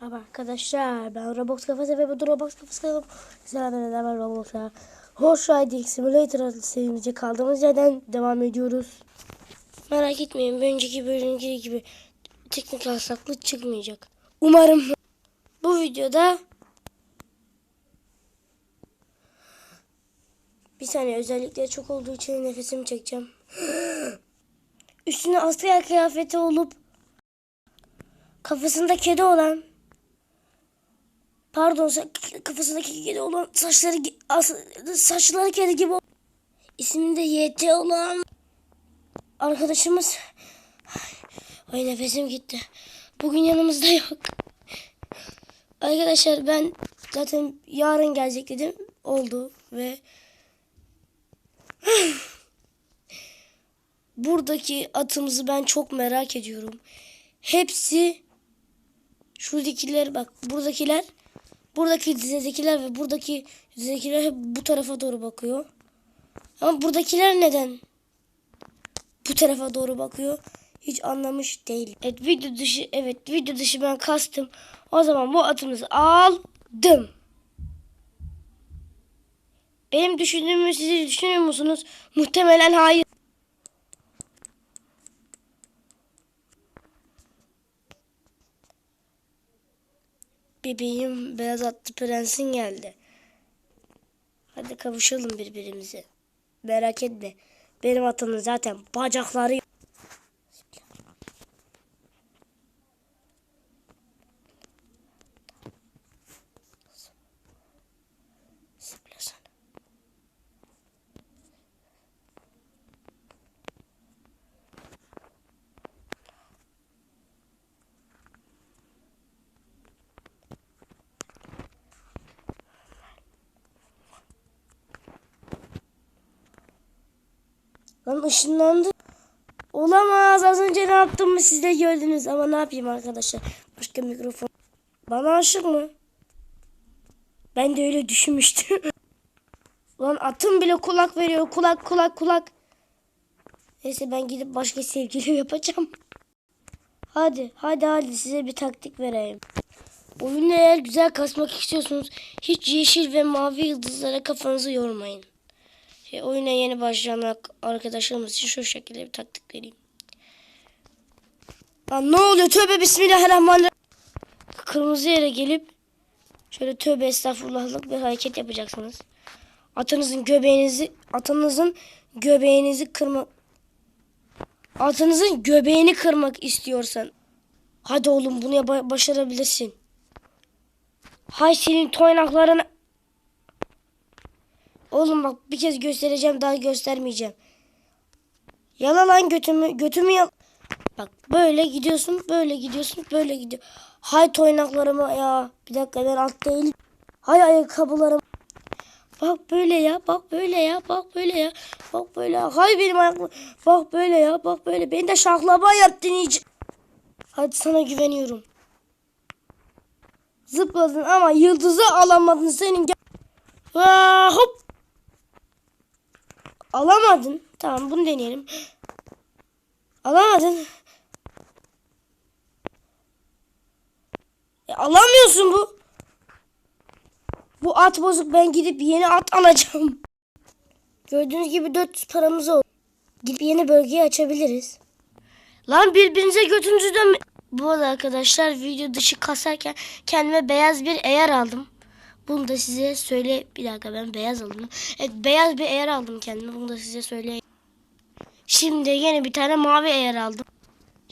Merhaba arkadaşlar ben Roblox kafası ve bu Roblox kafası kanalım. Sizlerle beraber Roblox'a Horse Riding Simulator adlı serimize kaldığımız yerden devam ediyoruz. Merak etmeyin önceki bölümdeki gibi teknik aksaklık çıkmayacak. Umarım bu videoda bir saniye özellikleri çok olduğu için nefesimi çekeceğim. Üstüne asker kıyafeti olup kafasında kedi olan pardon kafasındaki kedi olan saçları saçları kedi gibi ol- isminde YT olan arkadaşımız ay nefesim gitti. Bugün yanımızda yok. Arkadaşlar ben zaten yarın gelecek dedim. Oldu ve buradaki atımızı ben çok merak ediyorum. Hepsi şuradakiler bak buradakiler buradaki dizedekiler ve buradaki dizedekiler hep bu tarafa doğru bakıyor. Ama buradakiler neden bu tarafa doğru bakıyor? Hiç anlamış değil. Evet video dışı evet video dışı ben kastım. O zaman bu atımızı aldım. Benim düşündüğümü siz düşünüyor musunuz? Muhtemelen hayır. Bebeğim beyaz atlı prensin geldi. Hadi kavuşalım birbirimize. Merak etme. Benim atımın zaten bacakları Lan ışınlandı. Olamaz. Az önce ne yaptığımı siz de gördünüz. Ama ne yapayım arkadaşlar. Başka mikrofon. Bana aşık mı? Ben de öyle düşünmüştüm. Lan atım bile kulak veriyor. Kulak kulak kulak. Neyse ben gidip başka sevgili yapacağım. Hadi hadi hadi size bir taktik vereyim. Oyunu eğer güzel kasmak istiyorsunuz hiç yeşil ve mavi yıldızlara kafanızı yormayın. Şey, oyuna yeni başlayan arkadaşlarımız için şu şekilde bir taktik vereyim. Lan ne oluyor? Tövbe bismillahirrahmanirrahim. Kırmızı yere gelip şöyle tövbe estağfurullahlık bir hareket yapacaksınız. Atınızın göbeğinizi atınızın göbeğinizi kırmak atınızın göbeğini kırmak istiyorsan hadi oğlum bunu başarabilirsin. Hay senin toynaklarını Oğlum bak bir kez göstereceğim daha göstermeyeceğim. Yala lan götümü götümü yal. Bak böyle gidiyorsun böyle gidiyorsun böyle gidiyor. Hay toynaklarıma ya. Bir dakika ben alt değil. Hay ayakkabılarım. Bak böyle ya bak böyle ya bak böyle ya. Bak böyle ya. Hay benim ayaklarım. Bak böyle ya bak böyle. Beni de şahlaba yaptın iyice. Hadi sana güveniyorum. Zıpladın ama yıldızı alamadın senin. Aa, hop. Alamadın. Tamam bunu deneyelim. Alamadın. E, alamıyorsun bu. Bu at bozuk. Ben gidip yeni at alacağım. Gördüğünüz gibi 400 paramız oldu. Gidip yeni bölgeyi açabiliriz. Lan birbirinize götünüzü dönme. Bu arada arkadaşlar video dışı kasarken kendime beyaz bir eğer aldım. Bunu da size söyle. Bir dakika ben beyaz aldım. Evet beyaz bir eğer aldım kendime. Bunu da size söyleyeyim. Şimdi yeni bir tane mavi eğer aldım.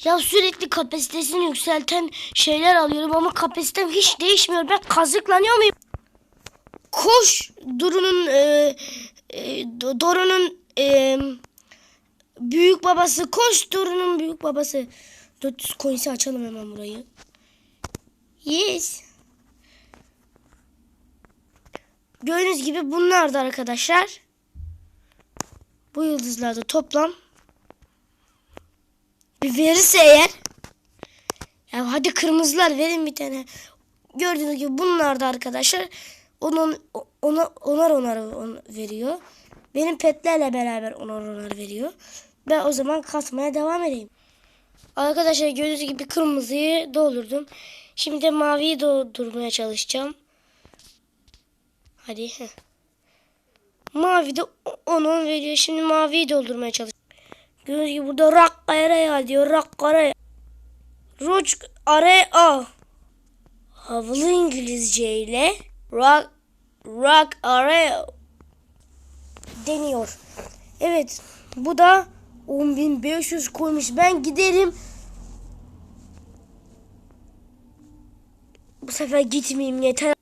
Ya sürekli kapasitesini yükselten şeyler alıyorum ama kapasitem hiç değişmiyor. Ben kazıklanıyor muyum? Koş Duru'nun e, e, Do- Doru'nun e, büyük babası. Koş Duru'nun büyük babası. 400 coins'i açalım hemen burayı. Yes. Gördüğünüz gibi bunlar da arkadaşlar. Bu yıldızlarda toplam bir verirse eğer ya hadi kırmızılar verin bir tane. Gördüğünüz gibi bunlar da arkadaşlar onun ona onar onar on- veriyor. Benim petlerle beraber onar onar veriyor. Ben o zaman kasmaya devam edeyim. Arkadaşlar gördüğünüz gibi kırmızıyı doldurdum. Şimdi maviyi doldurmaya çalışacağım. Hadi. heh. Mavi de 10 10 veriyor. Şimdi maviyi doldurmaya çalışacağım. Gördüğünüz gibi burada rock araya diyor. Rock araya. Ruç araya. Havalı İngilizce ile rock rock araya deniyor. Evet. Bu da 10.500 koymuş. Ben giderim. Bu sefer gitmeyeyim yeter.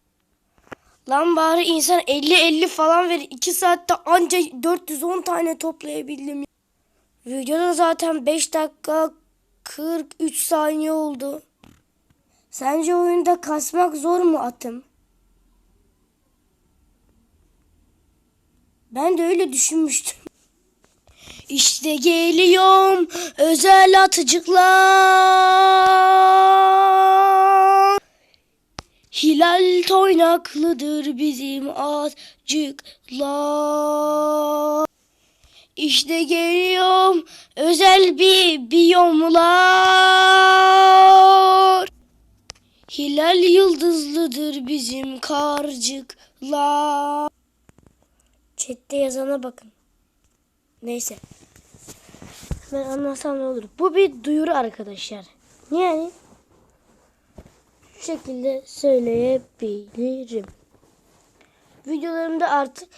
Lan bari insan 50-50 falan verir. 2 saatte anca 410 tane toplayabildim. Videoda zaten 5 dakika 43 saniye oldu. Sence oyunda kasmak zor mu atım? Ben de öyle düşünmüştüm. İşte geliyorum özel atıcıklar. Hilal toynaklıdır bizim azıcıklar. İşte geliyorum özel bir biyomlar. Hilal yıldızlıdır bizim karcıklar. Chat'te yazana bakın. Neyse. Ben anlasam ne olur. Bu bir duyuru arkadaşlar. Yani şu şekilde söyleyebilirim. Videolarımda artık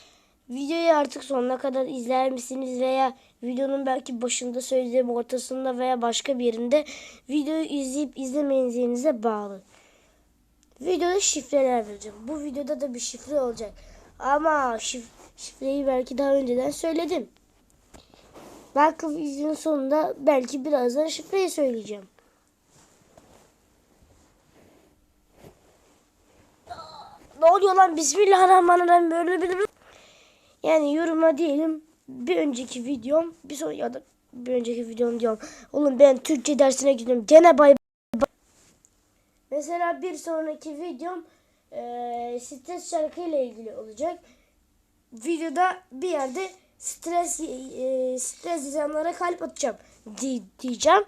videoyu artık sonuna kadar izler misiniz veya videonun belki başında söylediğim ortasında veya başka bir yerinde videoyu izleyip izlemeyeceğinize bağlı. Videoda şifreler vereceğim. Bu videoda da bir şifre olacak. Ama şif şifreyi belki daha önceden söyledim. Belki videonun sonunda belki birazdan şifreyi söyleyeceğim. Lan? Bismillahirrahmanirrahim. Yani yoruma diyelim bir önceki videom bir son ya da bir önceki videom diyorum. Oğlum ben Türkçe dersine gidiyorum. Gene bay bay. Mesela bir sonraki videom eee stres şarkıyla ilgili olacak. Videoda bir yerde stres eee, stres yazanlara kalp atacağım di- diyeceğim.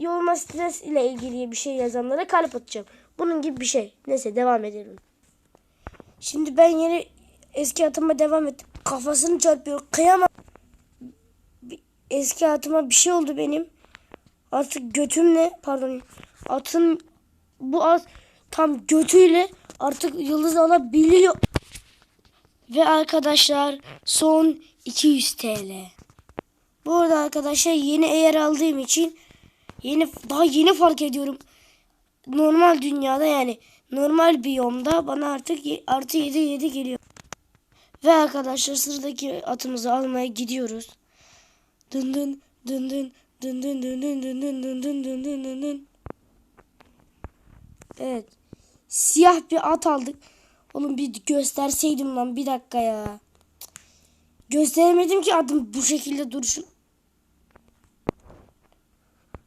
Yoruma stres ile ilgili bir şey yazanlara kalp atacağım. Bunun gibi bir şey. Neyse devam edelim. Şimdi ben yeni eski atıma devam ettim. Kafasını çarpıyor. Kıyamam. Eski atıma bir şey oldu benim. Artık götümle pardon atın bu at tam götüyle artık yıldız alabiliyor. Ve arkadaşlar son 200 TL. Bu arada arkadaşlar yeni eğer aldığım için yeni daha yeni fark ediyorum. Normal dünyada yani normal biyomda bana artık artı 7 7 geliyor. Ve arkadaşlar sıradaki atımızı almaya gidiyoruz. Dın dın dın dın dın dın dın dın dın dın dın dın dın dın dın dın. Evet. Siyah bir at aldık. Oğlum bir gösterseydim lan bir dakika ya. Gösteremedim ki adım bu şekilde duruşun.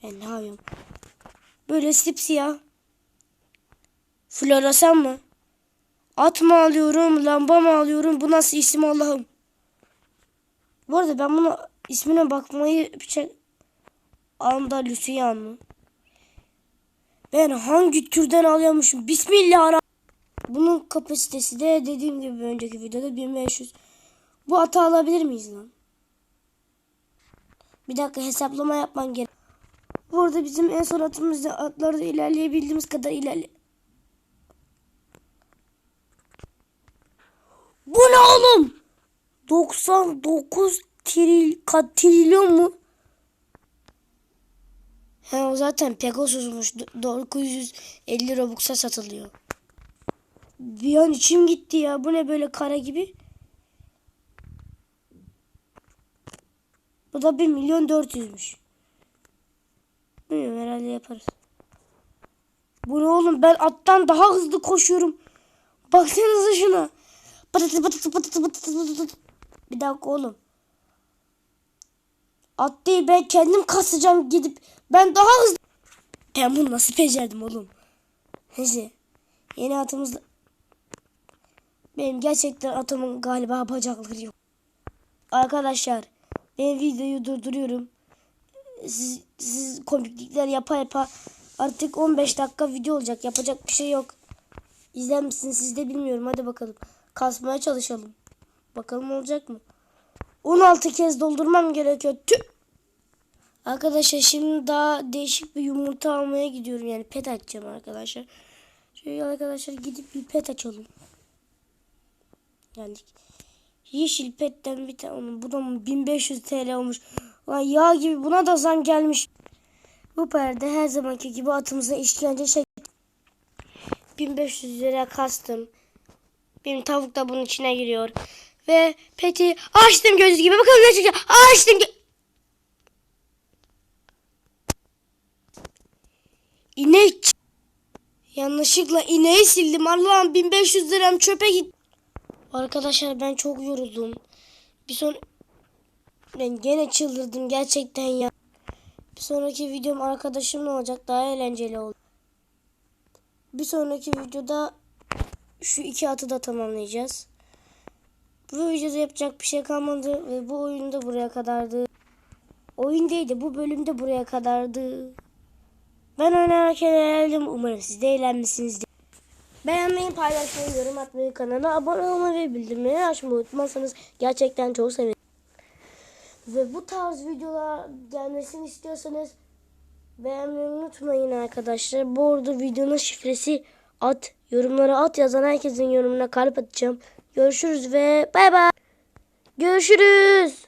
Ben ne yapıyorum? Böyle sipsiyah. Floresan mı? At mı alıyorum, lamba mı alıyorum? Bu nasıl isim Allah'ım? Bu arada ben bunu ismine bakmayı şey... Andalusiyan mı? Ben hangi türden alıyormuşum? Bismillahirrahmanirrahim. Bunun kapasitesi de dediğim gibi önceki videoda 1500. Bu atı alabilir miyiz lan? Bir dakika hesaplama yapman gerek. Burada bizim en son atımızda atlarda ilerleyebildiğimiz kadar ilerle. Bu ne oğlum? 99 tril, trilyon mu? He o zaten Pegasus'muş. Do- 950 Robux'a satılıyor. Bir an içim gitti ya. Bu ne böyle kara gibi? Bu da 1 milyon 400'müş. Bilmiyorum herhalde yaparız. Bu ne oğlum ben attan daha hızlı koşuyorum. Baksanıza şuna. Pıtıtı pıtıtı pıtıtı pıtıtı pıtıtı. Bir dakika oğlum. At değil ben kendim kasacağım gidip. Ben daha hızlı. Ben bunu nasıl becerdim oğlum? Neyse. Yeni atımızda. Benim gerçekten atımın galiba bacakları yok. Arkadaşlar ben videoyu durduruyorum. siz, siz komiklikler yapa yapa artık 15 dakika video olacak. Yapacak bir şey yok. İzler misiniz siz de bilmiyorum. Hadi bakalım. Kasmaya çalışalım. Bakalım olacak mı? 16 kez doldurmam gerekiyor. Tüh! Arkadaşlar şimdi daha değişik bir yumurta almaya gidiyorum. Yani pet açacağım arkadaşlar. Şöyle arkadaşlar gidip bir pet açalım. Geldik. Yeşil petten bir tane. Bu da 1500 TL olmuş. Lan yağ gibi buna da zam gelmiş. Bu perde her zamanki gibi atımıza işkence çek. 1500 lira kastım. Benim tavuk da bunun içine giriyor. Ve peti açtım göz gibi. Bakalım ne çıkacak. Açtım. İnek. Yanlışlıkla ineği sildim. Allah'ım 1500 liram çöpe git. Arkadaşlar ben çok yoruldum. Bir son ben gene çıldırdım gerçekten ya. Bir sonraki videom arkadaşımla olacak. Daha eğlenceli olacak. Bir sonraki videoda şu iki atı da tamamlayacağız. Bu videoda yapacak bir şey kalmadı ve bu oyun da buraya kadardı. Oyun değil de bu bölümde buraya kadardı. Ben oynarken eğlendim. Umarım siz de eğlenmişsinizdir. Beğenmeyi, paylaşmayı, yorum atmayı, kanala abone olmayı ve bildirimleri açmayı unutmazsanız gerçekten çok sevinirim. Ve bu tarz videolar gelmesini istiyorsanız beğenmeyi unutmayın arkadaşlar. Bu arada videonun şifresi at. Yorumlara at yazan herkesin yorumuna kalp atacağım. Görüşürüz ve bay bay. Görüşürüz.